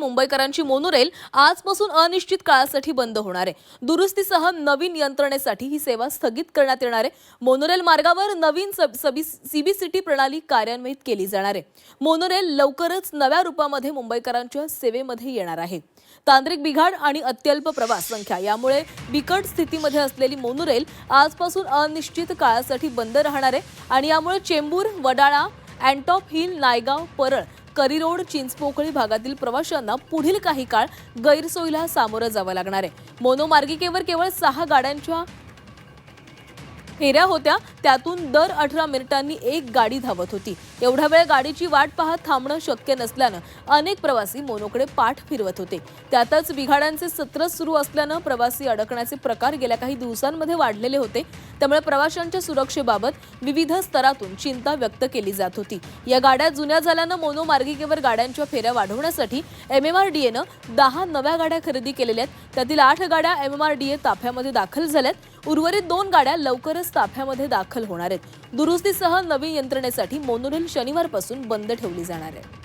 मुंबईकरांची monorail आजपासून अनिश्चित काळासाठी बंद होणार आहे. दुरुस्तीसह नवीन यंत्रणेसाठी ही सेवा स्थगित करण्यात येणार आहे. मोनोरेल मार्गावर नवीन सीबीसीटी प्रणाली कार्यान्वित केली जाणार आहे. मोनोरेल लवकरच नव्या रूपामध्ये मुंबईकरांच्या सेवेमध्ये येणार आहे. तांत्रिक बिघाड आणि अत्यल्प प्रवास संख्या यामुळे बिकट स्थितीमध्ये असलेली मोनोरेल आजपासून अनिश्चित काळासाठी बंद राहणार आहे. आणि यामुळे Chembur Wadala Antop hill Naigaon Parel Curry Road Chinchpokli भागातील प्रवाशांना पुढील काही काळ गैरसोयीला सामोरं जावं लागणार आहे. मोनोमार्गिकेवर केवळ सहा गाड्यांच्या फेऱ्या होत्या त्यातून दर अठरा मिनिटांनी एक गाडी धावत होती. एवढा वेळ गाडीची वाट पाहत थांबणं शक्य नसल्यानं अनेक प्रवासी मोनोकडे पाठ फिरवत होते. त्यातच बिघाड्यांचे सत्र सुरू असल्यानं प्रवासी अडकण्याचे प्रकार गेल्या काही दिवसांमध्ये वाढलेले होते. त्यामुळे प्रवाशांच्या सुरक्षेबाबत विविध स्तरातून चिंता व्यक्त केली जात होती. या गाड्या जुन्या झाल्यानं मोनो मार्गिकेवर गाड्यांच्या फेऱ्या वाढवण्यासाठी एम एम आर डी एनं दहा नव्या गाड्या खरेदी केलेल्या आहेत. त्यातील आठ गाड्या M M R D A ताफ्यामध्ये दाखल झाल्यात. उर्वरित दोन गाड्या लवकरच ताफ्यामध्ये दाखल दाखल होणार आहेत. दुरुस्तीसह नवीन यंत्रणेसाठी मोनोरेल शनिवारपासून बंद ठेवली जाणार आहे.